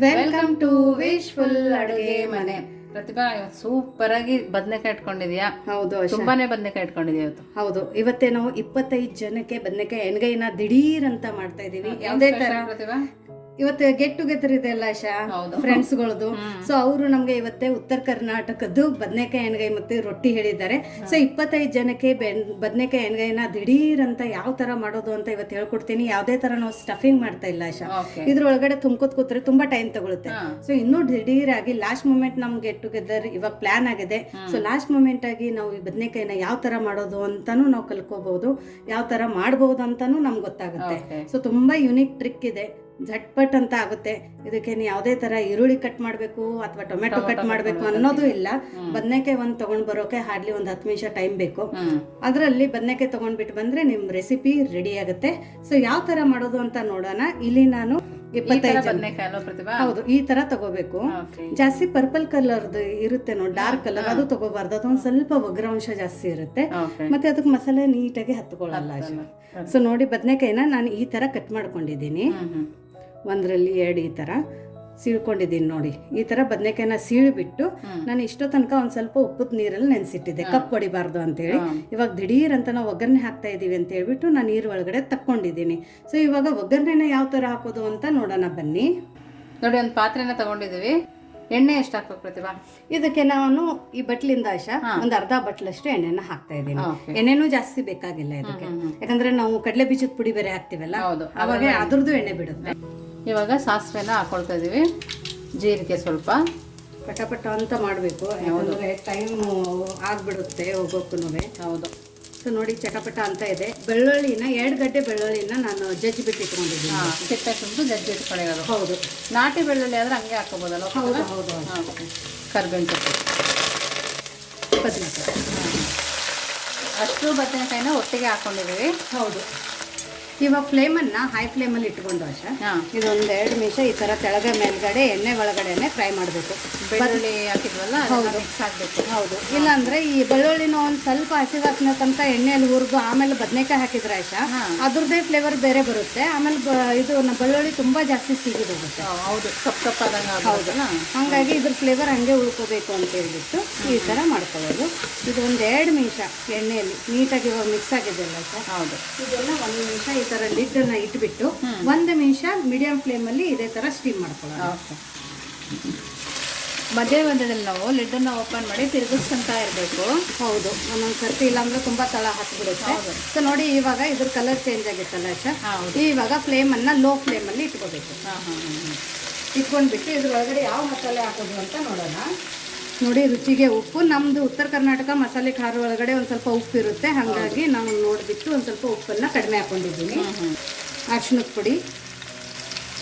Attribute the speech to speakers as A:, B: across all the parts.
A: Welcome to wishful ಅಡುಗೆ ಮನೆ. ಪ್ರತಿಭಾ ಇವತ್ತು ಸೂಪರ್ ಆಗಿ ಬದನೆಕಾಯಿ ಇಟ್ಕೊಂಡಿದ್ಯಾ?
B: ಹೌದು.
A: ತುಂಬಾನೇ ಬದನೆಕಾಯಿ ಇಟ್ಕೊಂಡಿದ್ಯಾ ಇವತ್ತು?
B: ಹೌದು. ಇವತ್ತೇ ನಾವು ಇಪ್ಪತ್ತೈದು ಜನಕ್ಕೆ ಬದನೆಕಾಯಿ ಎಣ್ಗೈನ ದಿಢೀರ್ ಅಂತ ಮಾಡ್ತಾ ಇದೀವಿ ಯಾವುದೇ ತರ
A: ಪ್ರತಿಭಾ
B: ಇವತ್ತು ಗೆಟ್ ಟುಗೆದರ್ ಇದೆ ಅಲ್ಲ ಆಶಾ?
A: ಫ್ರೆಂಡ್ಸ್
B: ಫ್ರೆಂಡ್ಸ್ಗಳದು ಸೊ ಅವರು ನಮ್ಗೆ ಇವತ್ತೇ ಉತ್ತರ ಕರ್ನಾಟಕದ್ದು ಬದನೆಕಾಯಿ ಎಣ್ಗಾಯಿ ಮತ್ತೆ ರೊಟ್ಟಿ ಹೇಳಿದ್ದಾರೆ. ಸೊ ಇಪ್ಪತ್ತೈದು ಜನಕ್ಕೆ ಬದನೆಕಾಯಿ ಎಣ್ಗಾಯಿನ ದಿಢೀರ್ ಅಂತ ಯಾವ ತರ ಮಾಡೋದು ಅಂತ ಇವತ್ತು ಹೇಳ್ಕೊಡ್ತೀನಿ. ಯಾವುದೇ ತರ ನಾವು ಸ್ಟಫಿಂಗ್ ಮಾಡ್ತಾ ಇಲ್ಲ ಆಶಾ. ಇದ್ರೊಳಗಡೆ ತುಂಬ್ಕೊತ್ ಕೂತ್ರೆ ತುಂಬಾ ಟೈಮ್ ತಗೊಳುತ್ತೆ. ಸೊ ಇನ್ನೂ ದಿಢೀರ್ ಆಗಿ ಲಾಸ್ಟ್ ಮೂಮೆಂಟ್ ನಮ್ಗೆ ಗೆಟ್ ಟುಗೆದರ್ ಇವಾಗ ಪ್ಲಾನ್ ಆಗಿದೆ. ಸೊ ಲಾಸ್ಟ್ ಮೂಮೆಂಟ್ ಆಗಿ ನಾವು ಈ ಬದನೆಕಾಯಿನ ಯಾವ ತರ ಮಾಡೋದು ಅಂತಾನು ನಾವು ಕಲ್ಕೋಬಹುದು ಯಾವ ತರ ಮಾಡಬಹುದು ಅಂತಾನು ನಮ್ಗೆ ಗೊತ್ತಾಗುತ್ತೆ. ಸೊ ತುಂಬಾ ಯುನಿಕ್ ಟ್ರಿಕ್ ಇದೆ. ಝಟ್ಪಟ್ ಅಂತ ಆಗುತ್ತೆ. ಇದಕ್ಕೆ ನೀವು ಯಾವುದೇ ತರ ಈರುಳ್ಳಿ ಕಟ್ ಮಾಡಬೇಕು ಅಥವಾ ಟೊಮೆಟೊ ಕಟ್ ಮಾಡಬೇಕು ಅನ್ನೋದು ಇಲ್ಲ. ಬದನೆಕಾಯಿ ಒಂದು ತಗೊಂಡ್ ಬರೋಕೆ ಹಾರ್ಡ್ಲಿ ಒಂದು ಹತ್ತು ನಿಮಿಷ ಟೈಮ್ ಬೇಕು. ಅದ್ರಲ್ಲಿ ಬದನೆಕಾಯಿ ತಗೊಂಡ್ಬಿಟ್ಟು ಬಂದ್ರೆ ನಿಮ್ ರೆಸಿಪಿ ರೆಡಿ ಆಗುತ್ತೆ. ಸೊ ಯಾವ ತರ ಮಾಡೋದು ಅಂತ ನೋಡೋಣ. ಇಲ್ಲಿ ನಾನು ಇಪ್ಪತ್ತೈದು ಹೌದು ಈ ತರ ತಗೋಬೇಕು. ಜಾಸ್ತಿ ಪರ್ಪಲ್ ಕಲರ್ದು ಇರುತ್ತೆ ನೋಡಿ ಡಾರ್ಕ್ ಕಲರ್ ಅದು ತಗೋಬಾರ್ದು. ಅದೊಂದು ಸ್ವಲ್ಪ ಒಗ್ರಾಂಶ ಜಾಸ್ತಿ ಇರುತ್ತೆ. ಮತ್ತೆ ಅದಕ್ಕೆ ಮಸಾಲೆ ನೀಟಾಗಿ ಹತ್ಕೊಳ್ಳಲ್ಲ ಸೊ ನೋಡಿ ಬದನೆಕಾಯಿನ ನಾನು ಈ ತರ ಕಟ್ ಮಾಡ್ಕೊಂಡಿದ್ದೀನಿ. ಒಂದರಲ್ಲಿ ಎರಡು ಈ ತರ ಸೀಳ್ಕೊಂಡಿದ್ದೀನಿ ನೋಡಿ. ಈ ತರ ಬದನೆಕಾಯಿನ ಸೀಳಿಬಿಟ್ಟು. ನಾನು ಇಷ್ಟೋ ತನಕ ಒಂದು ಸ್ವಲ್ಪ ಉಪ್ಪು ನೀರಲ್ಲಿ ನೆನೆಸಿಟ್ಟಿದ್ದೆ. ಕಪ್ ಹೊಡಿಬಾರ್ದು ಅಂತೇಳಿ. ಇವಾಗ ದಿಢೀರ್ ಅಂತ ನಾವು ಒಗ್ಗರಣೆ ಹಾಕ್ತಾ ಇದ್ದೀವಿ ಅಂತ ಹೇಳ್ಬಿಟ್ಟು ನಾನು ನೀರು ಒಳಗಡೆ ತಕ್ಕೊಂಡಿದ್ದೀನಿ. ಸೊ ಇವಾಗ ಒಗ್ಗರಣೆನ ಯಾವ ತರ ಹಾಕೋದು ಅಂತ ನೋಡೋಣ ಬನ್ನಿ.
A: ನೋಡಿ ಒಂದು ಪಾತ್ರೆನ ತಗೊಂಡಿದ್ದೀವಿ. ಎಣ್ಣೆ ಎಷ್ಟು ಹಾಕ್ಬೇಕು ಪ್ರತಿಭಾ?
B: ಇದಕ್ಕೆ ನಾನು ಈ ಬಟ್ಲಿಂದ ಆಶ ಒಂದು ಅರ್ಧ ಬಟ್ಲಷ್ಟು ಎಣ್ಣೆನ ಹಾಕ್ತಾ ಇದ್ದೀನಿ ಎಣ್ಣೆನೂ ಜಾಸ್ತಿ ಬೇಕಾಗಿಲ್ಲ ಇದಕ್ಕೆ. ಯಾಕಂದ್ರೆ ನಾವು ಕಡಲೆ ಬೀಜದ ಪುಡಿ ಬೇರೆ ಹಾಕ್ತಿವಲ್ಲ ಅವಾಗ ಅದ್ರದ್ದು ಎಣ್ಣೆ ಬಿಡುತ್ತೆ.
A: ಇವಾಗ ಸಾಸಿವೆನ ಹಾಕೊಳ್ತಾ ಇದೀವಿ. ಜೀರಿಗೆ ಸ್ವಲ್ಪ.
B: ಪಟ ಅಂತ ಮಾಡಬೇಕು. ಯಾಕಂದ್ರೆ ಟೈಮ್ ಆಗಿಬಿಡುತ್ತೆ ಹೋಗೋಕ್ಕೂ
A: ಹೌದು.
B: ಸೊ ನೋಡಿ ಚಟಪಟ ಅಂತ ಇದೆ. ಬೆಳ್ಳುಳ್ಳಿನ ಎರಡು ಗಡ್ಡೆ ಬೆಳ್ಳುಳ್ಳಿನ ನಾನು ಜಜ್ಜಿ ಬಿಟ್ಟು ಇಟ್ಕೊಂಡಿದ್ದೀನಿ
A: ಸುಟ್ಟು ಜಜ್ಜಿ ಇಟ್ಕೊಂಡಿರೋದು
B: ಹೌದು.
A: ನಾಟಿ ಬೆಳ್ಳುಳ್ಳಿ ಆದರೆ ಹಂಗೆ ಹಾಕೋಬೋದಲ್ಲ
B: ಹೌದು ಹೌದು
A: ಕರ್ಬೇವಿನ ಸೊಪ್ಪು
B: ಬದನೆಕಾಯಿ
A: ಅಷ್ಟು ಬದನೆಕಾಯಿನ ಒಟ್ಟಿಗೆ ಹಾಕೊಂಡಿದ್ದೀವಿ.
B: ಹೌದು. ಇವಾಗ ಫ್ಲೇಮನ್ನು ಹೈ ಫ್ಲೇಮಲ್ಲಿ ಇಟ್ಕೊಂಡು ಆಶಾ.
A: ಹಾಂ.
B: ಇದೊಂದು ಎರಡು ನಿಮಿಷ ಈ ಥರ ತೆಳಗೆ ಮೇಲ್ಗಡೆ ಎಣ್ಣೆ ಒಳಗಡೆನೆ ಫ್ರೈ ಮಾಡಬೇಕು.
A: ಬೆಳ್ಳುಳ್ಳಿ ಹಾಕಿದ್ವಲ್ಲ ಮಿಕ್ಸ್ ಆಗಬೇಕು.
B: ಹೌದು. ಇಲ್ಲಾಂದರೆ ಈ ಬೆಳ್ಳುಳ್ಳಿನ ಒಂದು ಸ್ವಲ್ಪ ಹಸಿ ವಾಸನೆ ತನಕ ಎಣ್ಣೆಯಲ್ಲಿ ಹುರಿದು ಆಮೇಲೆ ಬದನೆಕಾಯಿ ಹಾಕಿದ್ರೆ ಆಶಾ ಅದ್ರದ್ದೇ ಫ್ಲೇವರ್ ಬೇರೆ ಬರುತ್ತೆ. ಆಮೇಲೆ ಬ- ಇದು ನಮ್ಮ ಬೆಳ್ಳುಳ್ಳಿ ತುಂಬಾ ಜಾಸ್ತಿ ಸಿಗಿದೋಗುತ್ತೆ
A: ಹೌದು. ಸಪ್ ಕಪ್ಪಾದಂಗೆ ಹೌದಲ್ಲ
B: ಹಂಗಾಗಿ ಇದ್ರ ಫ್ಲೇವರ್ ಹಂಗೆ ಉಳ್ಕೋಬೇಕು ಅಂತ ಹೇಳ್ಬಿಟ್ಟು ಈ ಥರ ಮಾಡ್ಕೊಳ್ಳೋದು. ಇದು ಒಂದು ಎರಡು ನಿಮಿಷ ಎಣ್ಣೆಯಲ್ಲಿ ನೀಟಾಗಿ ಇವಾಗ ಮಿಕ್ಸ್ ಆಗಿದೆಯಲ್ಲ ಸರ್
A: ಹೌದು.
B: ಇದೆಲ್ಲ ಒಂದು ನಿಮಿಷ ಈ ಥರ ಲಿಡ್ಡನ್ನ ಇಟ್ಬಿಟ್ಟು ಒಂದು ನಿಮಿಷ ಮೀಡಿಯಂ ಫ್ಲೇಮಲ್ಲಿ ಇದೇ ಥರ ಸ್ಟೀಮ್
A: ಮಾಡ್ಕೊಳ್ಳೋಣ. ಮಧ್ಯ ಮಧ್ಯದಲ್ಲಿ ನಾವು ಲಿಡ್ಡನ್ನು ಓಪನ್ ಮಾಡಿ ತಿರುಗಿಸ್ಕೊಂತ ಇರಬೇಕು.
B: ಹೌದು ಒಂದೊಂದು ಸರ್ತಿ ಇಲ್ಲಾಂದ್ರೆ ತುಂಬಾ ತಳ ಹತ್ಬಿಡುತ್ತೆ. ಸೊ ನೋಡಿ ಇವಾಗ ಇದ್ರ ಕಲರ್ ಚೇಂಜ್ ಆಗಿತ್ತಲ್ಲ ಸರ್
A: ಹೌದು.
B: ಇವಾಗ ಲೋ ಲೋ ಫ್ಲೇಮಲ್ಲಿ ಇಟ್ಕೋಬೇಕು.
A: ಹಾಂ ಹಾಂ ಹಾಂ.
B: ಇಟ್ಕೊಂಡ್ಬಿಟ್ಟು ಇದ್ರೊಳಗಡೆ ಯಾವ ಮಸಾಲೆ ಹಾಕೋದು ಅಂತ ನೋಡೋಣ. ನೋಡಿ ರುಚಿಗೆ ಉಪ್ಪು. ನಮ್ದು ಉತ್ತರ ಕರ್ನಾಟಕ ಮಸಾಲೆ ಖಾರ ಒಳಗಡೆ ಒಂದು ಸ್ವಲ್ಪ ಉಪ್ಪು ಇರುತ್ತೆ. ಹಾಗಾಗಿ ನಾವು ನೋಡಿಬಿಟ್ಟು ಒಂದು ಸ್ವಲ್ಪ ಉಪ್ಪನ್ನ ಕಡಿಮೆ ಹಾಕೊಂಡಿದ್ದೀನಿ. ಅರ್ಶಿನದ ಪುಡಿ.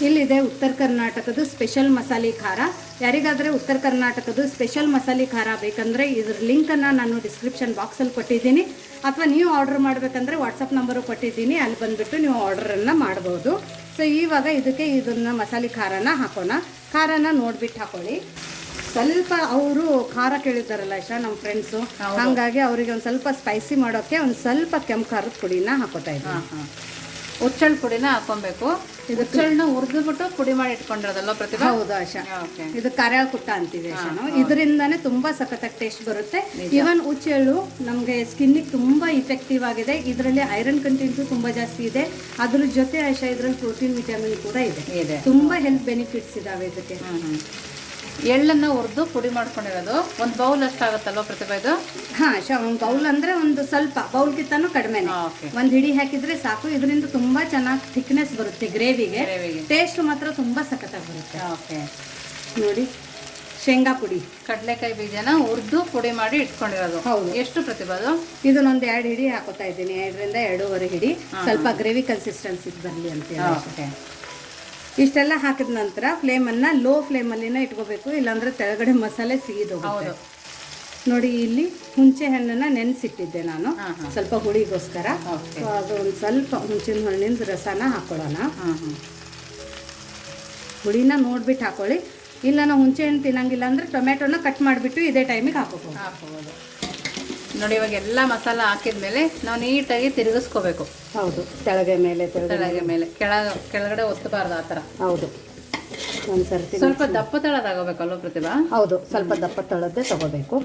B: ಇಲ್ಲಿದೆ ಉತ್ತರ ಕರ್ನಾಟಕದ ಸ್ಪೆಷಲ್ ಮಸಾಲೆ ಖಾರ. ಯಾರಿಗಾದರೆ ಉತ್ತರ ಕರ್ನಾಟಕದ ಸ್ಪೆಷಲ್ ಮಸಾಲೆ ಖಾರ ಬೇಕಂದರೆ ಇದ್ರ ಲಿಂಕನ್ನು ನಾನು ಡಿಸ್ಕ್ರಿಪ್ಷನ್ ಬಾಕ್ಸಲ್ಲಿ ಕೊಟ್ಟಿದ್ದೀನಿ. ಅಥವಾ ನೀವು ಆರ್ಡರ್ ಮಾಡಬೇಕಂದ್ರೆ ವಾಟ್ಸಪ್ ನಂಬರು ಕೊಟ್ಟಿದ್ದೀನಿ. ಅಲ್ಲಿ ಬಂದುಬಿಟ್ಟು ನೀವು ಆರ್ಡರನ್ನು ಮಾಡ್ಬೋದು. ಸೊ ಇವಾಗ ಇದಕ್ಕೆ ಇದನ್ನು ಮಸಾಲೆ ಖಾರನ ಹಾಕೋಣ. ಖಾರನ ನೋಡ್ಬಿಟ್ಟು ಹಾಕೊಳ್ಳಿ. ಸ್ವಲ್ಪ ಅವರು ಖಾರ ಕೇಳಿದ್ದಾರಲ್ಲ ಇಶಾ ನಮ್ಮ ಫ್ರೆಂಡ್ಸು ಹಾಗಾಗಿ ಅವರಿಗೆ ಒಂದು ಸ್ವಲ್ಪ ಸ್ಪೈಸಿ ಮಾಡೋಕ್ಕೆ ಒಂದು ಸ್ವಲ್ಪ ಕೆಂಪು ಖಾರದ ಪುಡಿನ ಹಾಕೋತಾ ಇದ್ದೀನಿ.
A: ಹುಚ್ಚಳ್ ಪುಡಿನ ಹಾಕೊಬೇಕು. ಹುಚ್ಚಳ್ನ ಹುರಿದ್ಬಿಟ್ಟು ಪುಡಿ ಮಾಡಿ ಇಟ್ಕೊಂಡಿರೋದಲ್ಲ ಪ್ರತಿಭಾ?
B: ಹೌದು ಆಶಾ ಇದು ಕರ್ಯಾಳ ಕುಟ್ಟ ಅಂತೀವಿ ಆಶಾನು ಇದರಿಂದಾನೇ ತುಂಬಾ ಸಖತ್ತಾಗಿ ಟೇಸ್ಟ್ ಬರುತ್ತೆ. ಇವನ್ ಹುಚ್ಚೆಳ್ಳು ನಮಗೆ ಸ್ಕಿನ್ನಿಗೆ ತುಂಬಾ ಇಫೆಕ್ಟಿವ್ ಆಗಿದೆ. ಇದರಲ್ಲಿ ಐರನ್ ಕಂಟೆಂಟು ತುಂಬಾ ಜಾಸ್ತಿ ಇದೆ. ಅದ್ರ ಜೊತೆ ಆಶಾ ಇದರಲ್ಲಿ ಪ್ರೋಟೀನ್ ವಿಟಮಿನ್ ಕೂಡ ಇದೆ.
A: ಇದೆ.
B: ತುಂಬಾ ಹೆಲ್ತ್ ಬೆನಿಫಿಟ್ಸ್ ಇದಾವೆ ಇದಕ್ಕೆ.
A: ಎಳ್ಳನ್ನು ಹುರಿದು ಪುಡಿ ಮಾಡ್ಕೊಂಡಿರೋದು. ಒಂದು ಬೌಲ್ ಅಷ್ಟಾಗುತ್ತಲ್ವ ಪ್ರತಿಭಾ ಇದು?
B: ಹಾಂ ಶ ಒಂದು ಬೌಲ್ ಅಂದ್ರೆ ಒಂದು ಸ್ವಲ್ಪ ಬೌಲ್ಗಿಂತನೂ ಕಡಿಮೆ
A: ಓಕೆ.
B: ಒಂದ್ ಹಿಡಿ ಹಾಕಿದ್ರೆ ಸಾಕು. ಇದರಿಂದ ತುಂಬಾ ಚೆನ್ನಾಗಿ ಥಿಕ್ನೆಸ್ ಬರುತ್ತೆ ಗ್ರೇವಿಗೆ.
A: ಗ್ರೇವಿಗೆ.
B: ಟೇಸ್ಟ್ ಮಾತ್ರ ತುಂಬಾ ಸಖತ್ತಾಗಿ ಬರುತ್ತೆ.
A: ಓಕೆ.
B: ನೋಡಿ ಶೇಂಗಾ ಪುಡಿ.
A: ಕಡಲೆಕಾಯಿ ಬೀಜನ ಹುರಿದು ಪುಡಿ ಮಾಡಿ ಇಟ್ಕೊಂಡಿರೋದು.
B: ಹೌದು.
A: ಎಷ್ಟು ಪ್ರತಿಭಾ ಅದು?
B: ಇದನ್ನೊಂದು ಎರಡು ಹಿಡಿ ಹಾಕೋತಾ ಇದ್ದೀನಿ. ಎರಡರಿಂದ ಎರಡೂವರೆ ಹಿಡಿ. ಸ್ವಲ್ಪ ಗ್ರೇವಿ ಕನ್ಸಿಸ್ಟೆನ್ಸಿ ಬರಲಿ ಅಂತ ಹೇಳಿ
A: ಓಕೆ.
B: ಇಷ್ಟೆಲ್ಲ ಹಾಕಿದ ನಂತರ ಫ್ಲೇಮನ್ನು ಲೋ ಫ್ಲೇಮಲ್ಲಿನೇ ಇಟ್ಕೋಬೇಕು ಇಲ್ಲಾಂದ್ರೆ ತೆಳಗಡೆ ಮಸಾಲೆ ಸಿಗಿದೋಗುತ್ತೆ ನೋಡಿ ಇಲ್ಲಿ ಹುಂಚೆ ಹಣ್ಣನ್ನ ನೆನೆಸಿಟ್ಟಿದ್ದೆ ನಾನು. ಸ್ವಲ್ಪ ಹುಳಿಗೋಸ್ಕರ. ಅದು ಒಂದು ಸ್ವಲ್ಪ ಹುಂಚಿನ ಹಣ್ಣಿನ ರಸನ ಹಾಕೊಳ್ಳೋಣ ಹುಳಿನ ನೋಡ್ಬಿಟ್ಟು ಹಾಕೊಳ್ಳಿ. ಇಲ್ಲ ನಾವು ಹುಂಚೆ ಹಣ್ಣು ತಿನ್ನಂಗಿಲ್ಲ ಅಂದ್ರೆ ಟೊಮೆಟೊನ ಕಟ್ ಮಾಡಿಬಿಟ್ಟು ಇದೇ ಟೈಮಿಗೆ ಹಾಕೋಬಹುದು.
A: ಹಾಕ್ಬೋದು ನೋಡಿ ಇವಾಗ ಎಲ್ಲ ಮಸಾಲ ಹಾಕಿದ್ಮೇಲೆ ನಾವು ನೀಟಾಗಿ ತಿರುಗಿಸ್ಕೋಬೇಕು.
B: ಹೌದು ಕೆಳಗೆ ಮೇಲೆ
A: ಕೆಳಗೆ ಮೇಲೆ. ಕೆಳ ಕೆಳಗಡೆ ಒತ್ತಬಾರ್ದು ಆ ಥರ.
B: ಹೌದು. ಒಂದ್ಸರ್ತಿ
A: ಸ್ವಲ್ಪ ದಪ್ಪ ತಳದಾಗಬೇಕಲ್ವ ಪ್ರತಿಭಾ?
B: ಹೌದು ಸ್ವಲ್ಪ ದಪ್ಪ ತಳದ್ದೇ ತಗೋಬೇಕು.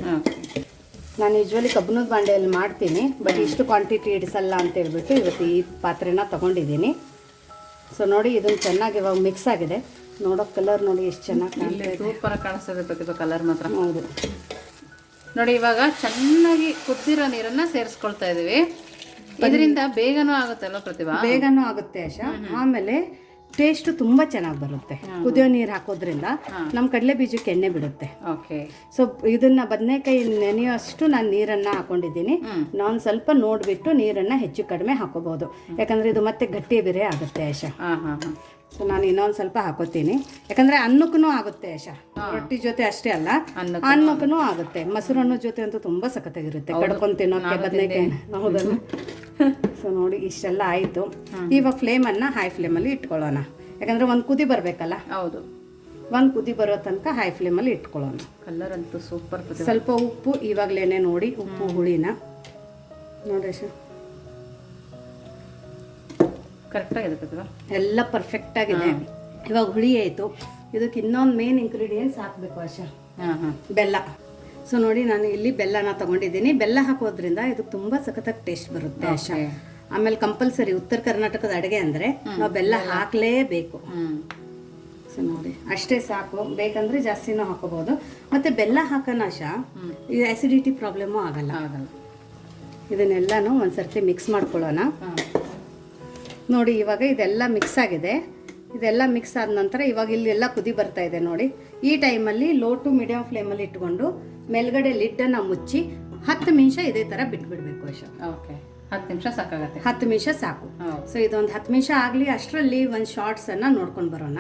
B: ನಾನು ಯೂಶ್ವಲಿ ಕಬ್ಬನದ ಬಾಂಡೆಯಲ್ಲಿ ಮಾಡ್ತೀನಿ ಬಟ್ ಇಷ್ಟು ಕ್ವಾಂಟಿಟಿ ಇಡಿಸಲ್ಲ ಅಂತ ಹೇಳ್ಬಿಟ್ಟು ಇವತ್ತು ಈ ಪಾತ್ರೆನ ತಗೊಂಡಿದ್ದೀನಿ. ಸೊ ನೋಡಿ ಇದನ್ನು ಚೆನ್ನಾಗಿ ಇವಾಗ ಮಿಕ್ಸ್ ಆಗಿದೆ. ನೋಡೋ ಕಲರ್ ನೋಡಿ ಎಷ್ಟು ಚೆನ್ನಾಗಿ
A: ಸೂಪರ್ ಕಾಣಿಸ್ತದೆ ಪ್ರತಿಭಾ ಕಲರ್ ಮಾತ್ರ.
B: ಹೌದು.
A: ನೋಡಿ ಇವಾಗ ಚೆನ್ನಾಗಿ ಕುದ್ದಿರೋ ನೀರನ್ನ ಸೇರಿಸ್ಕೊಳ್ತಾ ಇದೀವಿ ಇದರಿಂದ ಬೇಗನೂ ಆಗುತ್ತಲ್ಲ ಪ್ರತಿಭಾ?
B: ಬೇಗನೂ ಆಗುತ್ತೆ ಆಶಾ. ಆಮೇಲೆ ಟೇಸ್ಟ್ ತುಂಬಾ ಚೆನ್ನಾಗಿ ಬರುತ್ತೆ. ಕುದಿಯೋ ನೀರು ಹಾಕೋದ್ರಿಂದ ನಮ್ಮ ಕಡಲೆ ಬೀಜಕ್ಕೆ ಎಣ್ಣೆ ಬಿಡುತ್ತೆ.
A: ಓಕೆ.
B: ಸೊ ಇದನ್ನ ಬದನೆಕಾಯಿ ನೆನೆಯುವಷ್ಟು ನಾನು ನೀರನ್ನ ಹಾಕೊಂಡಿದ್ದೀನಿ. ನಾನು ಸ್ವಲ್ಪ ನೋಡ್ಬಿಟ್ಟು ನೀರನ್ನ ಹೆಚ್ಚು ಕಡಿಮೆ ಹಾಕೋಬಹುದು. ಯಾಕಂದ್ರೆ ಇದು ಮತ್ತೆ ಗಟ್ಟಿ ಬೇರೆ ಆಗುತ್ತೆ ಆಶಾ.
A: ಹಾ ಹಾ ಹಾ.
B: ಸೊ ನಾನು ಇನ್ನೊಂದು ಸ್ವಲ್ಪ ಹಾಕೋತೀನಿ. ಯಾಕಂದ್ರೆ ಅನ್ನಕ್ಕೂ ಆಗುತ್ತೆ ಯಶ. ರೊಟ್ಟಿ ಜೊತೆ ಅಷ್ಟೇ ಅಲ್ಲ
A: ಅನ್ನಕ್ಕೂ
B: ಆಗುತ್ತೆ. ಮೊಸರು ಅನ್ನೋ ಜೊತೆ ಅಂತೂ ತುಂಬಾ ಸಖತ್ತಾಗಿರುತ್ತೆ. ಕಡ್ಕೊಂಡು ತಿನ್ನೋಕೆ ಬದನೇಕಾಯಿ. ಹೌದಲ್ಲ? ಸೊ ನೋಡಿ ಇಷ್ಟೆಲ್ಲ ಆಯಿತು. ಇವಾಗ ಫ್ಲೇಮನ್ನು ಹೈ ಫ್ಲೇಮಲ್ಲಿ ಇಟ್ಕೊಳ್ಳೋಣ. ಯಾಕಂದ್ರೆ ಒಂದು ಕುದಿ ಬರಬೇಕಲ್ಲ?
A: ಹೌದು.
B: ಒಂದು ಕುದಿ ಬರೋ ತನಕ ಹೈ ಫ್ಲೇಮಲ್ಲಿ ಇಟ್ಕೊಳ್ಳೋಣ.
A: ಕಲರ್ ಅಂತೂ ಸೂಪರ್
B: ಸ್ವಲ್ಪ ಉಪ್ಪು ಇವಾಗಲೇ ನೋಡಿ ಉಪ್ಪು ಹುಳಿನ. ನೋಡಿ ಆಶಾ
A: ಕರೆಕ್ಟ್ ಆಗಿದೆ
B: ಎಲ್ಲ ಪರ್ಫೆಕ್ಟ್ ಆಗಿದೆ. ಇವಾಗ ಹುಳಿ ಆಯಿತು. ಇದಕ್ಕೆ ಇನ್ನೊಂದು ಮೇನ್ ಇಂಗ್ರೀಡಿಯೆಂಟ್ಸ್ ಹಾಕಬೇಕು ಆಶಾ.
A: ಹಾಂ ಹಾ.
B: ಬೆಲ್ಲ. ಸೊ ನೋಡಿ ನಾನು ಇಲ್ಲಿ ಬೆಲ್ಲನ ತಗೊಂಡಿದ್ದೀನಿ. ಬೆಲ್ಲ ಹಾಕೋದ್ರಿಂದ ಇದು ತುಂಬಾ ಸಖತ್ತಾಗಿ ಟೇಸ್ಟ್ ಬರುತ್ತೆ ಆಶಾ. ಆಮೇಲೆ ಕಂಪಲ್ಸರಿ ಉತ್ತರ ಕರ್ನಾಟಕದ ಅಡುಗೆ ಅಂದ್ರೆ ನಾವು ಬೆಲ್ಲ ಹಾಕಲೇಬೇಕು. ಸೊ ನೋಡಿ. ಅಷ್ಟೇ ಸಾಕು. ಬೇಕಂದ್ರೆ ಜಾಸ್ತಿನೂ ಹಾಕೋಬಹುದು ಮತ್ತೆ ಬೆಲ್ಲ ಹಾಕೋಣ ಆಶಾ. ಇದು ಆಸಿಡಿಟಿ ಪ್ರಾಬ್ಲಮ್ಮು ಆಗಲ್ಲ.
A: ಆಗಲ್ಲ.
B: ಇದನ್ನೆಲ್ಲನೂ ಒಂದ್ಸರ್ತಿ ಮಿಕ್ಸ್ ಮಾಡ್ಕೊಳ್ಳೋಣ. ನೋಡಿ ಇವಾಗ ಇದೆಲ್ಲ ಮಿಕ್ಸ್ ಆಗಿದೆ. ಇದೆಲ್ಲ ಮಿಕ್ಸ್ ಆದ ನಂತರ ಇವಾಗ ಇಲ್ಲಿ ಎಲ್ಲ ಕುದಿ ಬರ್ತಾ ಇದೆ ನೋಡಿ. ಈ ಟೈಮಲ್ಲಿ ಲೋ ಟು ಮೀಡಿಯಂ ಫ್ಲೇಮಲ್ಲಿ ಇಟ್ಕೊಂಡು ಮೇಲ್ಗಡೆ ಲಿಡ್ಡನ್ನು ಮುಚ್ಚಿ ಹತ್ತು ನಿಮಿಷ ಇದೇ ಥರ ಬಿಟ್ಬಿಡ್ಬೇಕು ಅಶೋಕ್.
A: ಓಕೆ ಹತ್ತು ನಿಮಿಷ ಸಾಕಾಗುತ್ತೆ.
B: ಹತ್ತು ನಿಮಿಷ ಸಾಕು. ಸೊ ಇದೊಂದು ಹತ್ತು ನಿಮಿಷ ಆಗಲಿ ಅಷ್ಟರಲ್ಲಿ ಒಂದು ಶಾರ್ಟ್ಸನ್ನು ನೋಡ್ಕೊಂಡು ಬರೋಣ.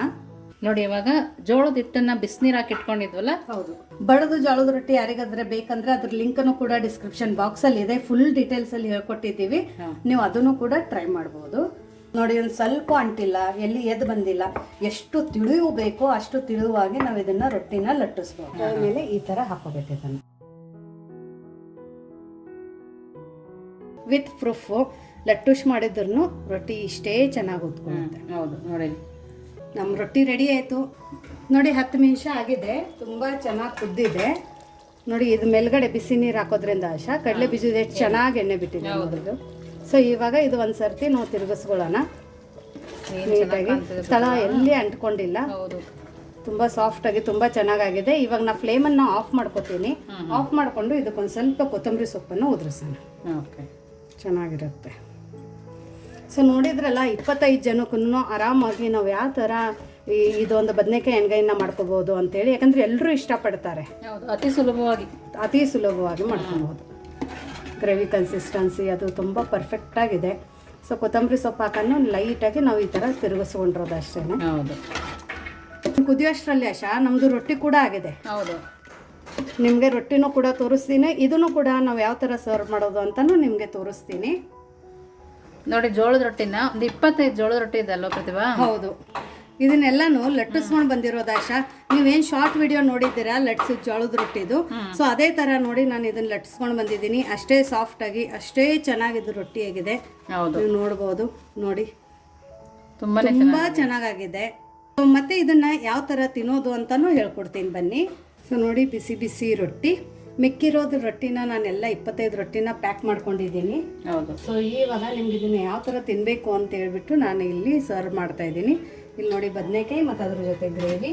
A: ನೋಡಿ ಇವಾಗ ಜೋಳದ ಹಿಟ್ಟನ್ನ ಬಿಸಿನೀರು ಹಾಕಿ ಇಟ್ಕೊಂಡಿದ್ವಲ್ಲ?
B: ಹೌದು. ಬಡದು ಜೋಳದ ರೊಟ್ಟಿ ಯಾರಿಗಾದ್ರೆ ಬೇಕಂದ್ರೆ ಅದ್ರ ಲಿಂಕನ್ನು ಕೂಡ ಡಿಸ್ಕ್ರಿಪ್ಷನ್ ಬಾಕ್ಸಲ್ಲಿ ಇದೆ. ಫುಲ್ ಡೀಟೇಲ್ಸಲ್ಲಿ ಹೇಳ್ಕೊಟ್ಟಿದ್ದೀವಿ.
A: ಹಾ.
B: ನೀವು ಅದನ್ನು ಕೂಡ ಟ್ರೈ ಮಾಡ್ಬೋದು. ನೋಡಿ ಒಂದು ಸ್ವಲ್ಪ ಅಂಟಿಲ್ಲ ಎಲ್ಲಿ ಎದ್ದು ಬಂದಿಲ್ಲ ಎಷ್ಟು ತಿಳಿವು ಬೇಕೋ ಅಷ್ಟು ತಿಳಿವಾಗಿ ನಾವು ಇದನ್ನ ರೊಟ್ಟಿನ ಲಟ್ಟಿಸ್ಬೋದು. ಆಮೇಲೆ ಈ ತರ ಹಾಕೋಬೇಕು ಇದನ್ನು. ವಿತ್ ಪ್ರೂಫ್ ಲಟ್ಟುಶ್ ಮಾಡಿದ್ರು ರೊಟ್ಟಿ ಇಷ್ಟೇ ಚೆನ್ನಾಗಿ ಉತ್ಕೊಳ್ಳುತ್ತೆ.
A: ಹೌದು ನೋಡಿ.
B: ನಮ್ಮ ರೊಟ್ಟಿ ರೆಡಿ ಆಯಿತು. ನೋಡಿ ಹತ್ತು ನಿಮಿಷ ಆಗಿದೆ ತುಂಬ ಚೆನ್ನಾಗಿ ಕುದ್ದಿದೆ. ನೋಡಿ ಇದು ಮೇಲ್ಗಡೆ ಬಿಸಿ ನೀರು ಹಾಕೋದ್ರಿಂದ ಆಶಾ ಕಡಲೆ ಬೀಜದ ಎಷ್ಟು ಚೆನ್ನಾಗಿ ಎಣ್ಣೆ ಬಿಟ್ಟಿದೆ ಸೊ ಇವಾಗ ಇದು ಒಂದು ಸರ್ತಿ ನಾವು ತಿರುಗಿಸ್ಕೊಳ್ಳೋಣ.
A: ಸ್ಥಳ
B: ನೀಟಾಗಿ ತಳ ಎಲ್ಲಿ ಅಂಟ್ಕೊಂಡಿಲ್ಲ. ತುಂಬ ಸಾಫ್ಟಾಗಿ ತುಂಬ ಚೆನ್ನಾಗಾಗಿದೆ. ಇವಾಗ ನಾ ಫ್ಲೇಮನ್ನು ಆಫ್ ಮಾಡ್ಕೊತೀನಿ. ಆಫ್ ಮಾಡಿಕೊಂಡು ಇದಕ್ಕೊಂದು ಸ್ವಲ್ಪ ಕೊತ್ತಂಬರಿ ಸೊಪ್ಪನ್ನು ಉದುರಿಸೋಣ.
A: ಓಕೆ.
B: ಚೆನ್ನಾಗಿರುತ್ತೆ. ಸೊ ನೋಡಿದ್ರಲ್ಲ ಇಪ್ಪತ್ತೈದು ಜನಕ್ಕೂ ಆರಾಮಾಗಿ ನಾವು ಯಾವ ಥರ ಈ ಇದೊಂದು ಬದನೆಕಾಯಿ ಎಣ್ಗಾಯಿನ ಮಾಡ್ಕೋಬಹುದು ಅಂತೇಳಿ. ಯಾಕಂದ್ರೆ ಎಲ್ಲರೂ ಇಷ್ಟಪಡ್ತಾರೆ.
A: ಅತಿ ಸುಲಭವಾಗಿ.
B: ಅತಿ ಸುಲಭವಾಗಿ ಮಾಡ್ಕೊಬೋದು. ಗ್ರೇವಿ ಕನ್ಸಿಸ್ಟೆನ್ಸಿ ಅದು ತುಂಬ ಪರ್ಫೆಕ್ಟಾಗಿದೆ ಸೊ ಕೊತ್ತಂಬರಿ ಸೊಪ್ಪು ಹಾಕೊಂಡು ಲೈಟಾಗಿ ನಾವು ಈ ಥರ ತಿರುಗಿಸ್ಕೊಂಡಿರೋದು ಅಷ್ಟೇ
A: ಹೌದು
B: ಕುದಿಯೋಷ್ಟರಲ್ಲಿ ಅಶಾ ನಮ್ಮದು ರೊಟ್ಟಿ ಕೂಡ ಆಗಿದೆ.
A: ಹೌದು.
B: ನಿಮಗೆ ರೊಟ್ಟಿನೂ ಕೂಡ ತೋರಿಸ್ತೀನಿ. ಇದನ್ನು ಕೂಡ ನಾವು ಯಾವ ಥರ ಸರ್ವ್ ಮಾಡೋದು ಅಂತಲೂ ನಿಮಗೆ ತೋರಿಸ್ತೀನಿ.
A: ನೋಡಿ ಜೋಳದ ರೊಟ್ಟಿನ ಒಂದು ಇಪ್ಪತ್ತೈದು ಜೋಳದ ರೊಟ್ಟಿ ಇದೆ ಅಲ್ವಾ ಪ್ರತಿಭಾ?
B: ಹೌದು. ಇದನ್ನೆಲ್ಲಾನು ಲಟ್ಟಿಸ್ಕೊಂಡು ಬಂದಿರೋದು ಆಶಾ ನೀವೇನು ಶಾರ್ಟ್ ವಿಡಿಯೋ ನೋಡಿದ್ದೀರಾ? ಲಟ್ಸಿ ಜೋಳದ ರೊಟ್ಟಿದು. ಸೊ ಅದೇ ಥರ ನೋಡಿ ನಾನು ಇದನ್ನ ಲಟ್ಸ್ಕೊಂಡು ಬಂದಿದ್ದೀನಿ. ಅಷ್ಟೇ ಸಾಫ್ಟಾಗಿ ಅಷ್ಟೇ ಚೆನ್ನಾಗಿದ್ದು ರೊಟ್ಟಿ ಆಗಿದೆ ನೀವು ನೋಡ್ಬೋದು. ನೋಡಿ.
A: ತುಂಬಾ
B: ತುಂಬ ಚೆನ್ನಾಗಾಗಿದೆ. ಸೊ ಮತ್ತೆ ಇದನ್ನ ಯಾವ ಥರ ತಿನ್ನೋದು ಅಂತಾನೂ ಹೇಳ್ಕೊಡ್ತೀನಿ. ಬನ್ನಿ. ಸೊ ನೋಡಿ ಬಿಸಿ ಬಿಸಿ ರೊಟ್ಟಿ. ಮಿಕ್ಕಿರೋದು ರೊಟ್ಟಿನ ನಾನೆಲ್ಲ ಇಪ್ಪತ್ತೈದು ರೊಟ್ಟಿನ ಪ್ಯಾಕ್ ಮಾಡ್ಕೊಂಡಿದ್ದೀನಿ.
A: ಹೌದು.
B: ಸೊ ಇವಾಗ ನಿಮ್ಗೆ ಇದನ್ನ ಯಾವ ಥರ ತಿನ್ನಬೇಕು ಅಂತ ಹೇಳ್ಬಿಟ್ಟು ನಾನು ಇಲ್ಲಿ ಸರ್ವ್ ಮಾಡ್ತಾ ಇದ್ದೀನಿ. ಇಲ್ಲಿ ನೋಡಿ ಬದನೆಕಾಯಿ ಮತ್ತು ಅದ್ರ ಜೊತೆ ಗ್ರೇವಿ.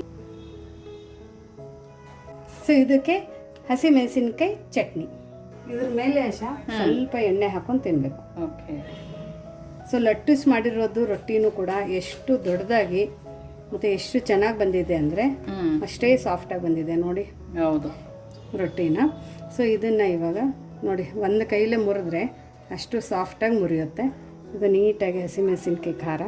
B: ಸೊ ಇದಕ್ಕೆ ಹಸಿ ಮೆಣಸಿನ್ಕಾಯಿ ಚಟ್ನಿ. ಇದ್ರ ಮೇಲೆ ಸ್ವಲ್ಪ ಎಣ್ಣೆ ಹಾಕೊಂಡು ತಿನ್ನಬೇಕು
A: ಓಕೆ
B: ಸೊ ಲಟ್ಟಿಸ್ ಮಾಡಿರೋದು ರೊಟ್ಟಿನೂ ಕೂಡ ಎಷ್ಟು ದೊಡ್ಡದಾಗಿ ಮತ್ತು ಎಷ್ಟು ಚೆನ್ನಾಗಿ ಬಂದಿದೆ ಅಂದರೆ ಅಷ್ಟೇ ಸಾಫ್ಟಾಗಿ ಬಂದಿದೆ ನೋಡಿ
A: ಹೌದು.
B: ರೊಟ್ಟಿನ. ಸೊ ಇದನ್ನು ಇವಾಗ ನೋಡಿ ಒಂದು ಕೈಲೇ ಮುರಿದ್ರೆ ಅಷ್ಟು ಸಾಫ್ಟಾಗಿ ಮುರಿಯುತ್ತೆ. ಇದು ನೀಟಾಗಿ ಹಸಿಮೆಣಸಿನ್ಕಾಯಿ ಖಾರ.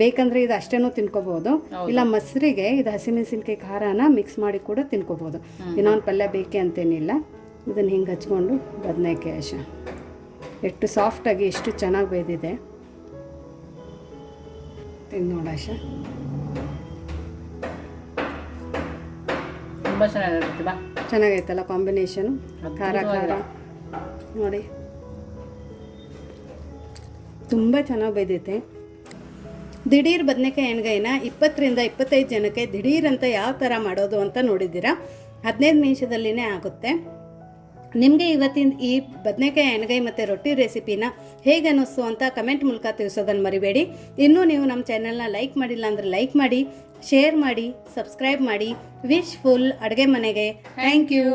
B: ಬೇಕಂದರೆ ಇದು ಅಷ್ಟೇನೂ ತಿನ್ಕೋಬೋದು ಇಲ್ಲ ಮೊಸರಿಗೆ ಇದು ಹಸಿಮೆಣಸಿನ್ಕಾಯಿ ಖಾರನ ಮಿಕ್ಸ್ ಮಾಡಿ ಕೂಡ ತಿನ್ಕೋಬೋದು ಇನ್ನೊಂದು ಪಲ್ಯ ಬೇಕೆ ಅಂತೇನಿಲ್ಲ. ಇದನ್ನು ಹಿಂಗೆ ಹಚ್ಕೊಂಡು ಬದನೆಕಾಯಿ ಅಶ. ಎಷ್ಟು ಸಾಫ್ಟಾಗಿ ಎಷ್ಟು ಚೆನ್ನಾಗಿ ಬೇದಿದೆ. ತಿಂದು ನೋಡಾಶ
A: ತುಂಬಾ ಚೆನ್ನಾಗಿದೆ ಪ್ರತಿಭಾ
B: ಚೆನ್ನಾಗೈತಲ್ಲ ಕಾಂಬಿನೇಷನು ಖಾರ ಖಾರ. ನೋಡಿ. ತುಂಬ ಚೆನ್ನಾಗಿ ಬೈದೈತೆ ದಿಢೀರ್ ಬದನೆಕಾಯಿ ಎಣ್ಗಾಯಿನ ಇಪ್ಪತ್ತರಿಂದ ಇಪ್ಪತ್ತೈದು ಜನಕ್ಕೆ ದಿಢೀರ್ ಅಂತ ಯಾವ ಥರ ಮಾಡೋದು ಅಂತ ನೋಡಿದ್ದೀರಾ? ಹದಿನೈದು ನಿಮಿಷದಲ್ಲಿನೇ ಆಗುತ್ತೆ. ನಿಮಗೆ ಇವತ್ತಿನ ಈ ಬದನೆಕಾಯಿ ಎಣ್ಗಾಯಿ ಮತ್ತು ರೊಟ್ಟಿ ರೆಸಿಪಿನ ಹೇಗೆ ಅನ್ನಿಸ್ತು ಅಂತ ಕಮೆಂಟ್ ಮೂಲಕ ತಿಳಿಸೋದನ್ನು ಮರಿಬೇಡಿ. ಇನ್ನೂ ನೀವು ನಮ್ಮ ಚಾನೆಲ್ನ ಲೈಕ್ ಮಾಡಿಲ್ಲ ಅಂದರೆ ಲೈಕ್ ಮಾಡಿ, ಶೇರ್ ಮಾಡಿ, ಸಬ್ಸ್ಕ್ರೈಬ್ ಮಾಡಿ. ವಿಶ್ ಫುಲ್ ಅಡುಗೆ ಮನೆಗೆ. Thank you